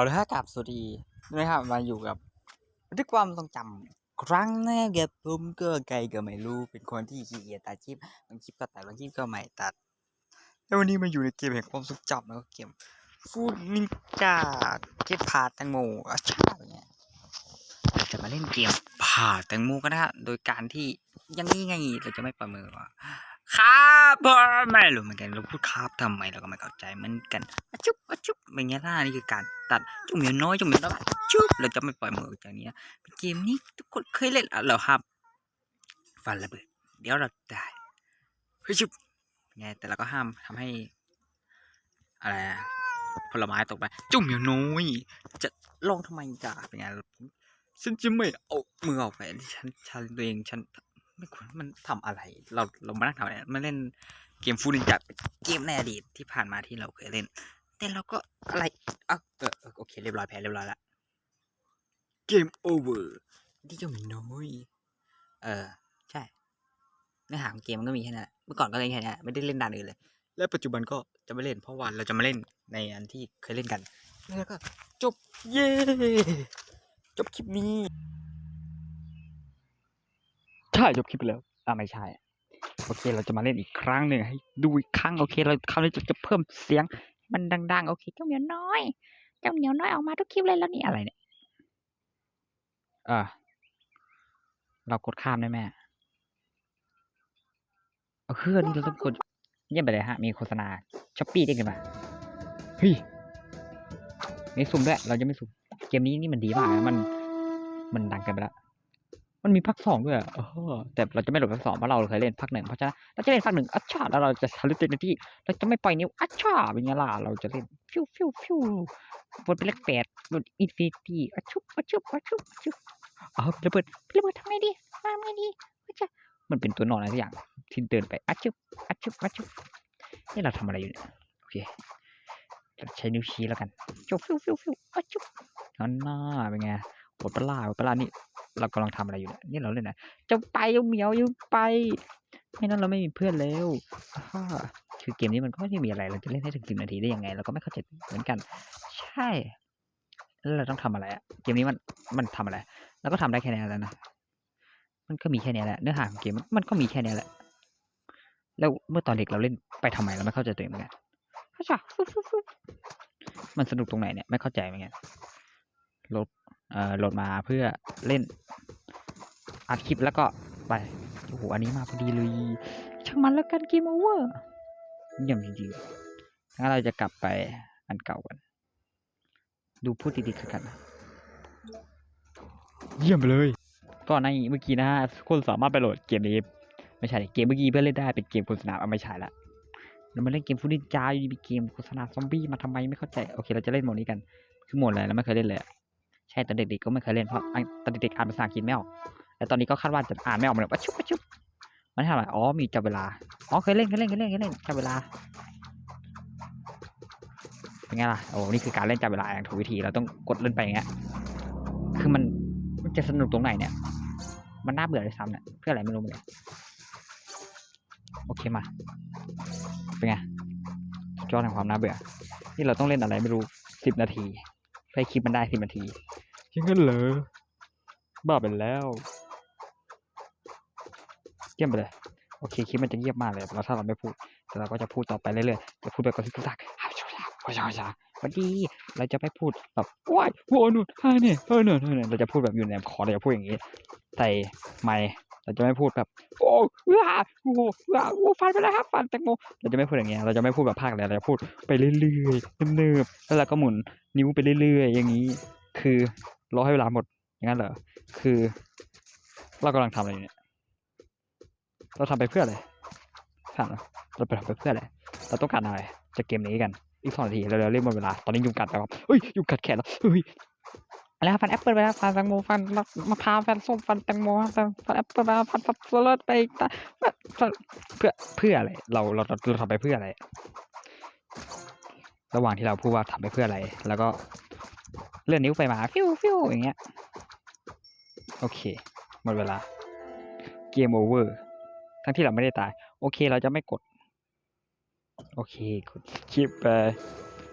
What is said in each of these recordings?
เอาละครับสวัสดีนะครับ มาอยู่กับบันทึกความทรงจำครั้งแรกเก็บผมก็ไกลก็ไม่รู้ เป็นคนที่ขี้เกียจตัดคลิปบางคลิปก็ตัดบางคลิปก็ไม่ตัด แล้ววันนี้มาอยู่ในเกมแห่งความทรงจำแล้วก็เกมฟูดนินจาเก็บผ่าแตงโมอะช่เนี่ยเราจะมาเล่นเกมผ่าแตงโมกันนะฮะโดยการที่ยังนี้ไงเราจะไม่ประเมินว่า ครับไม่รู้เหมือนกันเราพูดครับทำไมเราก็ไม่เข้าใจเหมือนกันอะจุ๊บอะจุ๊บเป็นไงล่ะนี่คือการตัดจุ๊บเหมียวน้อยจุ๊บเหมียวน้อยจุ๊บเราจะไม่ปล่อยมือจากนี้เป็นเกมนี้ทุกคนเคยเล่นเหรอครับฟันระเบิดเดี๋ยวเราได้เฮ้ยจุ๊บเป็นไงแต่เราก็ห้ามทำให้ อะไรผลไม้ตกไป จุ๊บเหมียวน้อยจะลองทำไมจ้าเป็นไงฉันจะไม่เอามือออกไปฉันฉันตัวเองฉัน ไม่ควรมันทำอะไร เราเรามานั่งทำอะไรมาเล่นเกมฟูนินจาเกมในอดีตที่ผ่านมาที่เราเคยเล่น แต่เราก็อะไรอะเออเออโอเค เรียบร้อยแพ้เรียบร้อยละเกมโอเวอร์ที่ก็มีน้อยเออ ใช่เนื้อหาของเกมมันก็มีแค่นั้นแหละเมื่อก่อนก็เล่นแค่นี้ไม่ได้เล่นด่านอื่นเลย และปัจจุบันก็จะไม่เล่นเพราะว่าเราจะมาเล่นในอันที่เคยเล่นกันแล้วก็จบเย้จบคลิปนี้ใช่จบคลิปไปแล้วอ่าไม่ใช่ โอเค เราจะมาเล่นอีกครั้งหนึ่งให้ดูอีกครั้งโอเค เราคราวนี้จะจะเพิ่มเสียง มันดัง ๆ โอเค เจ้าเหมียวน้อย เจ้าเหมียวน้อยออกมาทุกคลิปเลยแล้วนี่อะไรเนี่ย อ่า เรากดข้ามได้ไหมเอาเครื่องนี้เราต้องกดเยี่ยมไปเลยฮะ มีโฆษณาช้อปปี้ได้ขึ้นมาเฮ้ยมีสุ่มด้วย เราจะไม่สุ่ม เกมนี้นี่มันดีมากนะมัน มันดังเกันไปแล้ว มันมีภาคสองด้วยอะแต่เราจะไม่โหลดภาคสองเพราะเราเคยเล่นภาคหนึ่งเพราะฉะนั้นเราจะเล่นภาคหนึ่งอัชชาแล้วเราจะทะลุเต็มที่ เราจะไม่ปล่อยนิ้วอัชชาเป็นไงล่ะเราจะเล่นฟิวฟิวฟิวบนเป็นเลขแปดบนอินฟินิตี้อัชชุบอัชชุบอัชชุบอัชชุบเอาระเบิดระเบิดทำไงดีทำไงดีอัชชามันเป็นตัวนอนอะไรสักอย่างที่เดินไปอัชชุบอัชชุบอัชชุบนี่เราทำอะไรอยู่เนี่ยโอเคเราใช้นิ้วชี้แล้วกันจบฟิวฟิวฟิวอัชชุบนั่นน่าเป็นไงบทปลาบทปลานี่ เรากำลังทำอะไรอยู่เนี่ยนี่เราเล่นนะจะไปเอาเหมียวยังไปไม่นั้นเราไม่มีเพื่อนแล้วคือเกมนี้มันก็ไม่ได้มีอะไร เราจะเล่นให้ถึงสิบนาทีได้ยังไง เราก็ไม่เข้าใจเหมือนกัน ใช่แล้วเราต้องทำอะไรอะเกมนี้มันมันทำอะไรเราก็ทำได้แค่นี้แล้วนะมันก็มีแค่นี้แหละเนื้อหาของเกมมันก็มีแค่นี้แหละ แล้วเมื่อตอนเด็กเราเล่นไปทำไมเราไม่เข้าใจตัวเองเหมือนกันเข้าใจมันสนุกตรงไหนเนี่ยไม่เข้าใจเหมือนกันโหลดเอ่อ โหลดมาเพื่อเล่นอัดคลิปแล้วก็ไปโอ้โหอันนี้มาพอดีเลยช่างมันแล้วกันเกมโอเวอร์เยี่ยมจริงๆงั้นเราจะกลับไปอันเก่ากัน ดูพูดติดๆกันนะเยี่ยมไปเลย ก็ในเมื่อกี้นะฮะคนสามารถไปโหลดเกมนี้ไม่ใช่เกมเมื่อกี้เพื่อนเล่นได้เป็นเกมโฆษณาเอาไม่ใช่ละเรามาเล่นเกมฟูนิจาอยู่ดีมีเกมโฆษณาซอมบี้มาทำไมไม่เข้าใจโอเคเราจะเล่นโหมดนี้กัน คือโหมดอะไรเราไม่เคยเล่นเลยอะ ใช่ตอนเด็กๆก็ไม่เคยเล่นเพราะตอนเด็กๆอ่านภาษาอังกฤษไม่ออกแต่ตอนนี้ก็คาดว่าจะอ่านไม่ออกเหมือนกันว่าชุบว่าชุบมันเท่าไรอ๋อมีจับเวลาอ๋อเคยเล่นเคยเล่นเคยเล่นเคยเล่นจับเวลาเป็นไงล่ะโอ้นี่คือการเล่นจับเวลาอย่างถูกวิธีเราต้องกดเล่นไปอย่างเงี้ยคือมันมันจะสนุกตรงไหนเนี่ย มันน่าเบื่อเลยซ้ำเนี่ยเพื่ออะไรไม่รู้เหมือนกันโอเคมาเป็นไงสุดยอดแห่งความน่าเบื่อ นี่เราต้องเล่นอะไรไม่รู้สิบนาทีเพื่อให้คลิปมันได้สิบนาที จริงกันเหรอบ้าไปแล้วเยี่ยมไปเลยโอเคคลิปมันจะเงียบมากเลยแล้วถ้าเราไม่พูด แต่เราก็จะพูดต่อไปเรื่อยๆจะพูดแบบกระซิบกระซาบฮาวชาฮาวชาฮาวชาวันดีเราจะไม่พูดแบบว้ายโว้นู่นฮ่าเนี่ยเออเนี่ยเออเนี่ยเราจะพูดแบบอยู่ในคอเราจะพูดอย่างนี้ใส่ไมค์เราจะไม่พูดแบบโอ้ว้าโอ้ว้าโอ้ฟันไปแล้วครับฟันแตงโมเราจะไม่พูดอย่างเงี้ยเราจะไม่พูดแบบภาคเลยเราจะพูดไปเรื่อยๆเนิบๆแล้วเราก็หมุนนิ้วไปเรื่อยๆ อย่างนี้ คือ รอให้เวลาหมดอย่างนั้นเหรอคือ เรากำลังทำอะไรอยู่เนี่ยเราทำไปเพื่ออะไรถามเราเราไปทำไปเพื่ออะไรเราต้องการอะไรจากเกมนี้กันอีกสองนาทีเราเล่นหมดเวลาตอนนี้ยุงกัดแล้วครับเฮ้ยยุงกัดแขนแล้วเฮ้ยแล้วฟันแอปเปิลไปแล้วฟันแตงโมฟันมะพร้าวฟันส้มฟันแตงโมฟันฟันแอปเปิลไปแล้วฟันฟันสลัดไปตาเพื่อเพื่ออะไรเราเราเราเราทำไปเพื่ออะไร ระหว่างที่เราพูดว่าทำไปเพื่ออะไร แล้วก็ เลื่อนนิ้วไปมาฟิวฟิวอย่างเงี้ย โอเค หมดเวลา เกมโอเวอร์ ทั้งที่เราไม่ได้ตาย โอเค เราจะไม่กด โอเค กดคลิปไป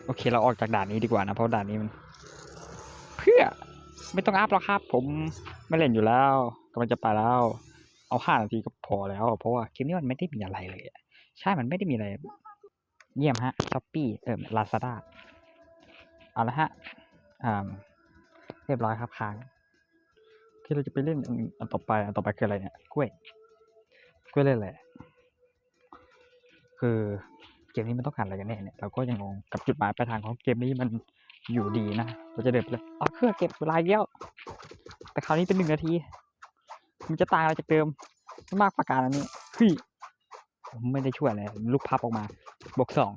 โอเค เราออกจากด่านนี้ดีกว่านะ เพราะด่านนี้มัน เพื่อ ไม่ต้องอัพหรอกครับ ผมไม่เล่นอยู่แล้วกำลังจะไปแล้ว เอาห้านาทีก็พอแล้ว เพราะว่าเกมนี้มันไม่ได้มีอะไรเลย ใช่ มันไม่ได้มีอะไร เยี่ยมฮะช้อปปี้ เอ่อลาซาด้าเอาละฮะ อ่าเรียบร้อยครับค้างที่เราจะไปเล่นอันต่อไปอันต่อไปคืออะไรเนี่ยกล้วยกล้วยเล่นอะไรคือเกมนี้มันต้องการอะไรกันแน่เนี่ยเราก็ยังงงกับจุดหมายปลายทางของเกมนี้มันอยู่ดีนะเราจะเดินไปเลยอ๋อเครื่องเก็บเวลาเยอะแต่คราวนี้เป็นหนึ่งนาที มันจะตายมาจากเดิมไม่มากประการอันนี้เฮ้ยผมไม่ได้ช่วยอะไรลูกพับออกมาบวกสอง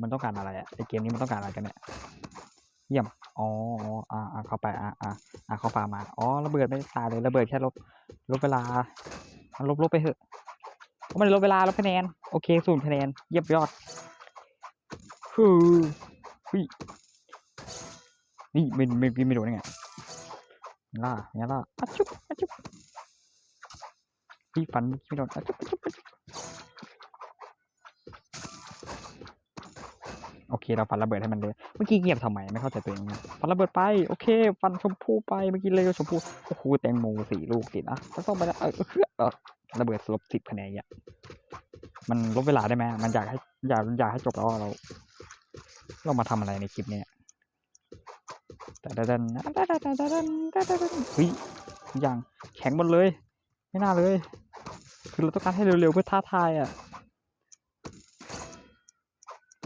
มันต้องการอะไรอะไอเกมนี้มันต้องการอะไรกันเนี่ย เยี่ยมอ๋ออ๋ออ่าอ่าเข้าไป อ่าอ่าอ่าเข้าปามา อ๋อ ระเบิดไม่ตายเลย ระเบิดแค่ลบ ลบเวลา ลบลบไปเถอะเพราะมันลบเวลาลบคะแนน โอเคศูนย์คะแนน เยี่ยมยอดฮู้ฮ้ยนี่ไม่ไม่ไม่ไม่โดนได้ไงล่าเนี่ยล่าอะจุ๊บอะจุ๊บพี่ฟันไม่โดนอะจุ๊บอะจุ๊บ โอเคเราฟันระเบิดให้มันเลยเมื่อกี้เงียบทำไมไม่เข้าใจตัวเองฟันระเบิดไปโอเค ฟันชมพู่ไปเมื่อกี้เลยชมพู่โอ้โหแตงโมสี่ลูกติดอะต้องไปแล้วเออระเบิดลบสิบคะแนนเนี่ยมันลบเวลาได้ไหมมันอยากให้อยากอยากให้จบแล้วเรา เรามาทำอะไรในคลิปเนี้ยแต่ดันดันดันดันดันดันดันเฮ้ยอย่างแข็งหมดเลย ไม่น่าเลย คือเราต้องการให้เร็วๆเพื่อท้าทายอะ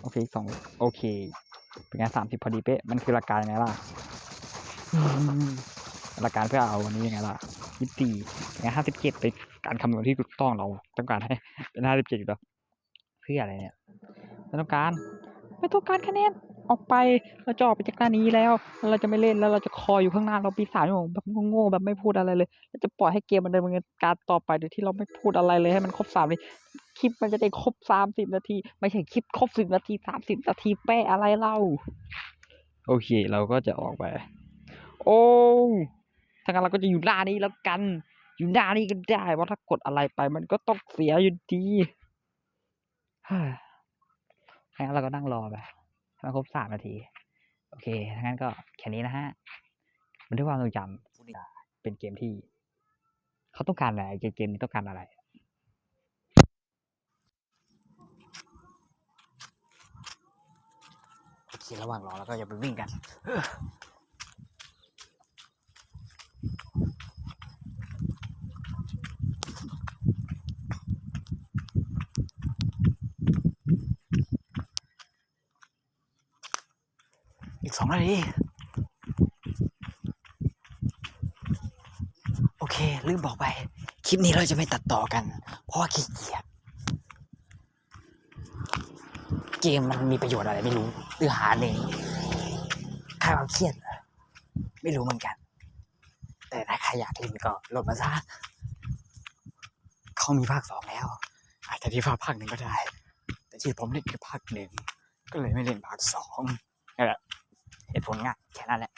โอเคสองโอเค เป็นไงสามสิบพอดีเป๊ะ มันคือหลักการยังไงล่ะหลักการเพื่อเอาวันนี้ยังไงล่ะยี่สิบสี่ไงห้าสิบเจ็ดเป็นการคำนวณที่ถูกต้องเราต้องการให้เป็นห้าสิบเจ็ดอยู่แล้วเพื่ออะไรเนี่ยไม่ต้องการไม่ต้องการคะแนน ออกไปเราจะออกไปจากหน้านี้แล้ว เราจะไม่เล่นแล้วเราจะคอยอยู่ข้างหน้าเราปีศาจอยู่แบบโง่ๆแบบไม่พูดอะไรเลยเราจะปล่อยให้เกมมันดำเนินการต่อไปโดยที่เราไม่พูดอะไรเลยให้มันครบสามนาทีคลิปมันจะได้ครบสามสิบนาที ไม่ใช่คลิปครบสิบนาทีสามสิบนาทีแปะอะไรเล่า โอเค เราก็จะออกไป โอ้ถ้างั้นเราก็จะอยู่หน้านี้แล้วกัน อยู่หน้านี้ก็ได้ว่าะถ้ากดอะไรไป มันก็ต้องเสียอยู่ดีฮ้ยงั้นเราก็นั่งรอไป มันครบสามนาที โอเคถ้างั้นก็แค่นี้นะฮะบันทึกความทรงจำเป็นเกมที่ เขาต้องการอะไรเกมเกมนี้ต้องการอะไรโอเคระหว่างรอแล้วก็อย่าไปวิ่งกัน อีกสองนาที โอเค ลืมบอกไป คลิปนี้เราจะไม่ตัดต่อกัน เพราะว่าขี้เกียจเกมมันมีประโยชน์อะไรไม่รู้เนื้อหาหนึ่งคลายความเครียดไม่รู้เหมือนกัน แต่ถ้าใครอยากเล่นก็โหลดมาซะเขามีภาคสองแล้ว อาจจะที่ภาคหนึ่งก็ได้ แต่ที่ผมเล่นคือภาคหนึ่งก็เลยไม่เล่นภาคสองนี่แหละ เหตุผลง่ายแค่นั้นแหละ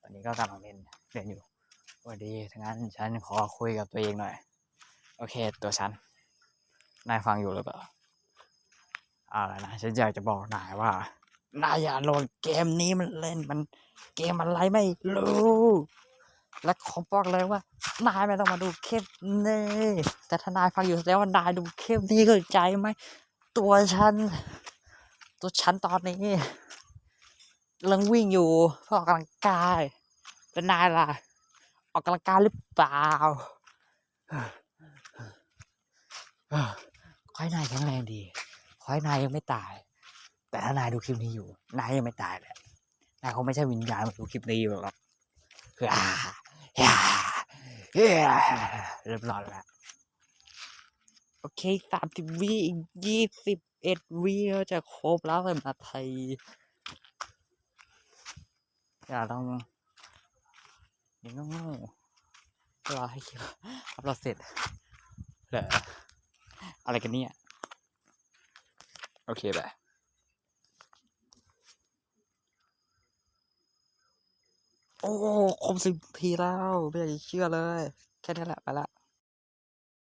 ตอนนี้ก็กำลังเรียนเรียนอยู่สวัสดีทั้างนั้นฉันขอคุยกับตัวเองหน่อย โอเค ตัวฉัน นายฟังอยู่หรือเปล่าเอะไรนะฉันอยากจะบอกนายว่านายอย่าโหลดเกมนี้มันเล่นมันเกมอะไรไม่รู้และขอบอกเลยว่านายไม่ต้องมาดูคลิปนี้แต่ถ้านายฟังอยู่แสดงว่านายดูคลิปนี้เข้าใจไหม ตัวฉัน ตัวฉันตอนนี้กำลังวิ่งอยู่เพื่อออกกำลังกายแล้วนายล่ะ ออกกำลังกายหรือเปล่าขอให้นายแข็งแรงดีขอให้นายยังไม่ตาย แต่ถ้านายดูคลิปนี้อยู่ นายยังไม่ตายแหละนายคงไม่ใช่วิญญาณมาดูคลิปนี้อยู่หรอกคืออาอ่าอ่าเรียบร้อยแล้ว โอเคสามสิบวิอีกยี่สิบเอ็ดวิก็จะครบแล้วเป็นนาทีอย่าต้องยังต้องงรอให้คิวอัพโหลดเสร็จเหรออะไรกันเนี่ย โอเคแบบโอ้ครบสิบทีแล้ว ไม่อยากจะเชื่อเลย แค่นี้แหละ ไปละ